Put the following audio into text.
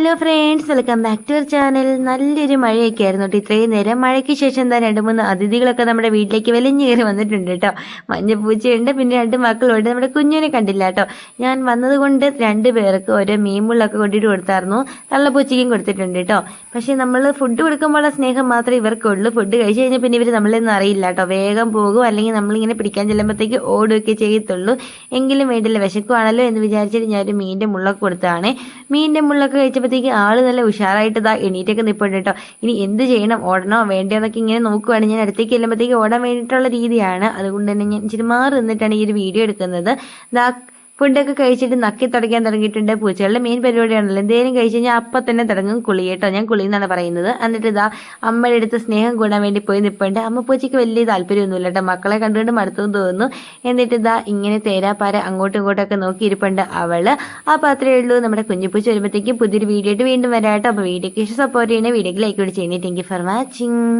Hello friends welcome back to our channel നല്ലൊരു മഴയൊക്കെ ആയിരുന്നു കേട്ടോ ഇത്രയും നേരം മഴയ്ക്ക് ശേഷം എന്താ രണ്ട് മൂന്ന് അതിഥികളൊക്കെ നമ്മുടെ വീട്ടിലേക്ക് വലിഞ്ഞു കയറി വന്നിട്ടുണ്ട് കേട്ടോ മഞ്ഞപ്പൂച്ചയുണ്ട് പിന്നെ രണ്ട് മക്കളുണ്ട്. നമ്മുടെ കുഞ്ഞിനെ കണ്ടില്ല കേട്ടോ ഞാൻ വന്നതുകൊണ്ട് രണ്ട് പേർക്ക് ഓരോ മീൻമുള്ളൊക്കെ കൊണ്ടിട്ട് കൊടുത്തായിരുന്നു. തള്ളപ്പൂച്ചയ്ക്കും കൊടുത്തിട്ടുണ്ട് കേട്ടോ പക്ഷേ നമ്മൾ ഫുഡ് കൊടുക്കുമ്പോഴുള്ള സ്നേഹം മാത്രമേ ഇവർക്കുള്ളൂ. ഫുഡ് കഴിച്ചു കഴിഞ്ഞാൽ പിന്നെ ഇവർ നമ്മളെയൊന്നും അറിയില്ല കേട്ടോ വേഗം പോകും. അല്ലെങ്കിൽ നമ്മളിങ്ങനെ പിടിക്കാൻ ചെല്ലുമ്പോഴത്തേക്ക് ഓടുകയൊക്കെ ചെയ്യത്തുള്ളൂ. എങ്കിലും വേണ്ടില്ല വിശക്കുവാണല്ലോ എന്ന് വിചാരിച്ചിട്ട് ഞാൻ ഒരു മീന്റെ മുള്ളൊക്കെ കൊടുത്തതാണ്. മീന്റെ മുള്ളൊക്കെ കഴിച്ചപ്പോഴത്തേക്ക് ആൾ നല്ല ഉഷാറായിട്ട് ഇതാ എണീറ്റൊക്കെ നിൽപ്പുണ്ട് കേട്ടോ. ഇനി എന്ത് ചെയ്യണം? ഓടണോ? വേണ്ടോ എന്നൊക്കെ ഇങ്ങനെ നോക്കുവാണ്. ഞാൻ അടുത്തേക്ക് ചെല്ലുമ്പോഴത്തേക്ക് ഓടാൻ വേണ്ടിയിട്ടുള്ള രീതിയാണ്. അതുകൊണ്ട് തന്നെ ഞാൻ ഇച്ചിരി മാറി നിന്നിട്ടാണ് ഈ ഒരു വീഡിയോ എടുക്കുന്നത്. ദാ ഫുഡൊക്കെ കഴിച്ചിട്ട് നക്കി തുടയ്ക്കാൻ തുടങ്ങിയിട്ടുണ്ട്. പൂച്ചകളുടെ മെയിൻ പരിപാടിയാണല്ലോ. എന്തെങ്കിലും കഴിച്ച് കഴിഞ്ഞാൽ അപ്പം തന്നെ തുടങ്ങും കുളി കേട്ടോ. ഞാൻ കുളി എന്നാണ് പറയുന്നത്. എന്നിട്ട് ഇതാ അമ്മയുടെ അടുത്ത് സ്നേഹം കൂടാൻ വേണ്ടി പോയി നിൽപ്പുണ്ട് അമ്മ പൂച്ചയ്ക്ക് വലിയ താല്പര്യമൊന്നുമില്ല കേട്ടോ. മക്കളെ കണ്ടുകൊണ്ട് മടുത്തെന്ന് തോന്നുന്നു. എന്നിട്ട് ഇതാ ഇങ്ങനെ തേരാപ്പാര അങ്ങോട്ടും ഇങ്ങോട്ടൊക്കെ നോക്കി ഇരിപ്പുണ്ട് അവൾ. ആ പാത്രമേ ഉള്ളൂ. നമ്മുടെ കുഞ്ഞുപൂച്ച വരുമ്പോഴത്തേക്കും പുതിയൊരു വീഡിയോ ആയിട്ട് വീണ്ടും വരാട്ടോ അപ്പോൾ വീഡിയോക്ക് സപ്പോർട്ട് ചെയ്യണേ. വീഡിയോക്ക് ലൈക്ക് കൂടി ചെയ്യണേ താങ്ക് ഫോർ വാച്ചിങ്